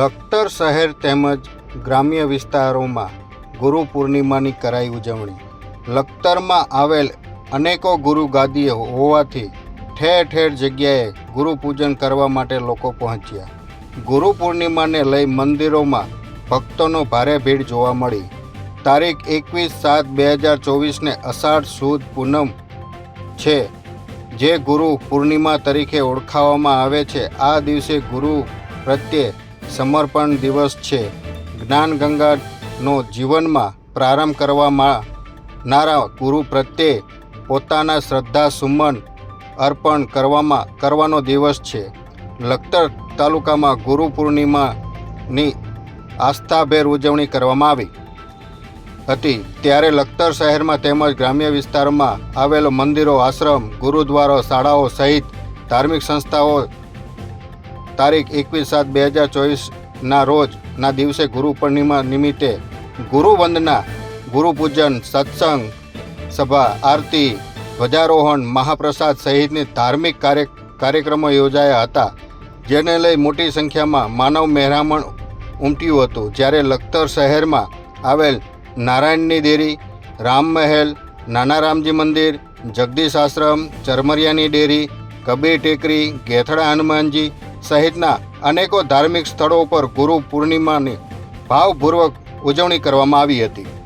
લખતર શહેર તેમજ ગ્રામ્ય વિસ્તારોમાં ગુરુ પૂર્ણિમાની કરાઈ ઉજવણી. લખતરમાં આવેલ અનેકો ગુરુ ગાદીઓ હોવાથી ઠેર ઠેર જગ્યાએ ગુરુ પૂજન કરવા માટે લોકો પહોંચ્યા. ગુરુ પૂર્ણિમાને લઈ મંદિરોમાં ભક્તોનો ભારે ભીડ જોવા મળી. તારીખ એકવીસ સાત બે હજાર ચોવીસને અષાઢ સુદ પૂનમ છે, જે ગુરુ પૂર્ણિમા તરીકે ઓળખાવવામાં આવે છે. આ દિવસે ગુરુ પ્રત્યે સમર્પણ દિવસ છે. જ્ઞાન ગંગાનો જીવનમાં પ્રારંભ કરવામાં નારા ગુરુ પ્રત્યે પોતાના શ્રદ્ધા સુમન અર્પણ કરવામાં કરવાનો દિવસ છે. લખતર તાલુકામાં ગુરુ પૂર્ણિમાની આસ્થાભેર ઉજવણી કરવામાં આવી હતી. ત્યારે લખતર શહેરમાં તેમજ ગ્રામ્ય વિસ્તારમાં આવેલો મંદિરો, આશ્રમ, ગુરુદ્વારો, શાળાઓ સહિત ધાર્મિક સંસ્થાઓ તારીખ એકવીસ સાત બે હજાર ચોવીસના રોજના દિવસે ગુરુ પૂર્ણિમા નિમિત્તે ગુરુ વંદના ગુરુ પૂજન સત્સંગ, સભા, આરતી, ધ્વજારોહણ, મહાપ્રસાદ સહિતની ધાર્મિક કાર્ય, કાર્યક્રમો યોજાયા હતા, જેને લઈ મોટી સંખ્યામાં માનવ મહેરામણ ઉમટ્યું હતું. જ્યારે લખતર શહેરમાં આવેલ નારાયણની દેરી રામ મહેલ નાના રામજી મંદિર, જગદીશ આશ્રમ, ચરમરિયાની ડેરી, કબીર ટેકરી, ગેથડા હનુમાનજી સહિતના અનેકો ધાર્મિક સ્થળો પર ગુરુ પૂર્ણિમાની ભાવપૂર્વક ઉજવણી કરવામાં આવી હતી.